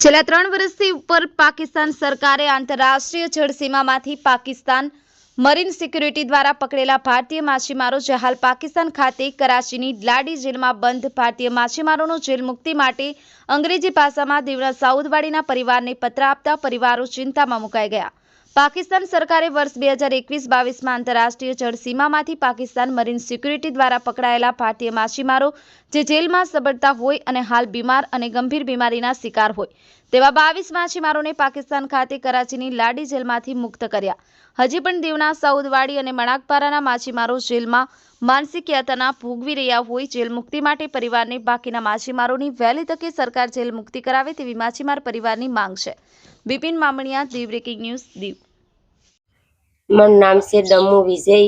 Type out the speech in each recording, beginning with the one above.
છેલ્લા ત્રણ વર્ષથી ઉપર પાકિસ્તાન સરકારે આંતરરાષ્ટ્રીય જળસીમામાંથી પાકિસ્તાન મરીન સિક્યુરિટી દ્વારા પકડેલા ભારતીય માછીમારો જે હાલ પાકિસ્તાન ખાતે કરાચીની લાડી જેલમાં બંધ. ભારતીય માછીમારોનો જેલ મુક્તિ માટે અંગ્રેજી ભાષામાં દીવના સાઉદવાડીના પરિવારને પત્ર આપતા પરિવારો ચિંતામાં મુકાઈ ગયા. પાકિસ્તાન સરકારે વર્ષ બે હજાર એકવીસ બાવીસમાં આંતરરાષ્ટ્રીય જળસીમામાંથી પાકિસ્તાન મરીન સિક્યુરિટી દ્વારા પકડાયેલા ભારતીય માછીમારો જે જેલમાં સબડતા હોય અને હાલ બીમાર અને ગંભીર બીમારીના શિકાર હોય, તેવા બાવીસ માછીમારોને પાકિસ્તાન ખાતે કરાચીની લાડી જેલમાંથી મુક્ત કર્યા. હજી પણ દીવના સાઉદવાડી અને મણાકપારાના માછીમારો જેલમાં માનસિક યાતના ભોગવી રહ્યા હોય, જેલ મુક્તિ માટે પરિવારને બાકીના માછીમારોની વહેલી તકે સરકાર જેલ મુક્તિ કરાવે તેવી માછીમાર પરિવારની માંગ છે. Bipin Mamaniya Diu breaking news, Diu. મારું નામ છે દમુ વિજય.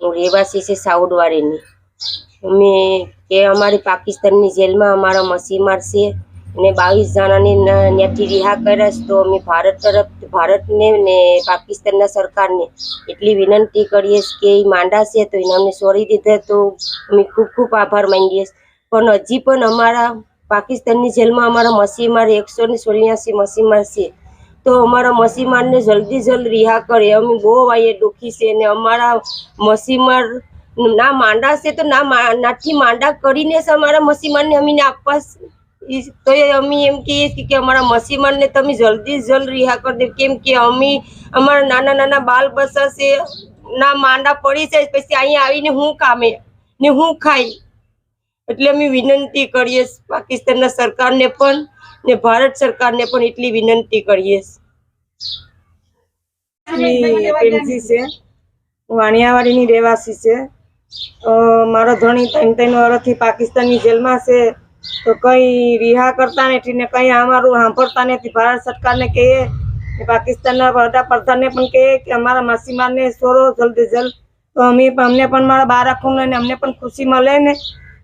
હું રહેવાસી છે સાઉદવાડીની અમે કે અમારી પાકિસ્તાનની જેલમાં અમારા મસીમાર છે અને બાવીસ જણાને ત્યાંથી રિહા કર્યા તો અમે ભારત તરફ, ભારતને ને પાકિસ્તાનના સરકારને એટલી વિનંતી કરીએ કે એ માંડા છે તો એને અમને છોડી દીધા. તો અમે ખૂબ ખૂબ આભાર માંગીએ પણ હજી પણ અમારા પાકિસ્તાનની જેલમાં અમારા મસીમાર એકસો ને ચોર્યાસી મસીમાર છે. તો અમારા મસીમારને જલ્દી જલ્દ રિહા કરે. અમે બહુ વાઈએ દુઃખી છે ને અમારા મસીમાર ના માંડા છે તો ના નાથી માંડા કરીને જ અમારા મસીમારને અમીને આપવા તો અમે એમ કહીએ છીએ કે અમારા મસીમારને તમે જલ્દી જલ્દ રિહા કરી દે. કેમ કે અમે અમારા નાના નાના બાલ બસા છે, ના માંડા પડી જાય, પછી અહીંયા આવીને હું કામે ને હું ખાઈ? એટલે અમે વિનંતી કરીએ પાકિસ્તાનના સરકારને પણ ને ભારત સરકારને પણ એટલી વિનંતી કરીએ પેન્સી છે વાણિયાવાડીની રહેવાસી છે. મારો ધણી ત્રણ ત્રણ વર્ષથી પાકિસ્તાનની જેલમાં છે તો કંઈ રિહા કરતા નથી ને કંઈ અમારું સાંભળતા નથી. ભારત સરકારને કહીએ ને પાકિસ્તાનના વડાપ્રધાનને પણ કહીએ કે અમારા માસીમારને સોરો જલ્દી જલ્દ. તો અમે પણ અમને પણ મારા બાળકોને ને અમને પણ ખુશી મળે ને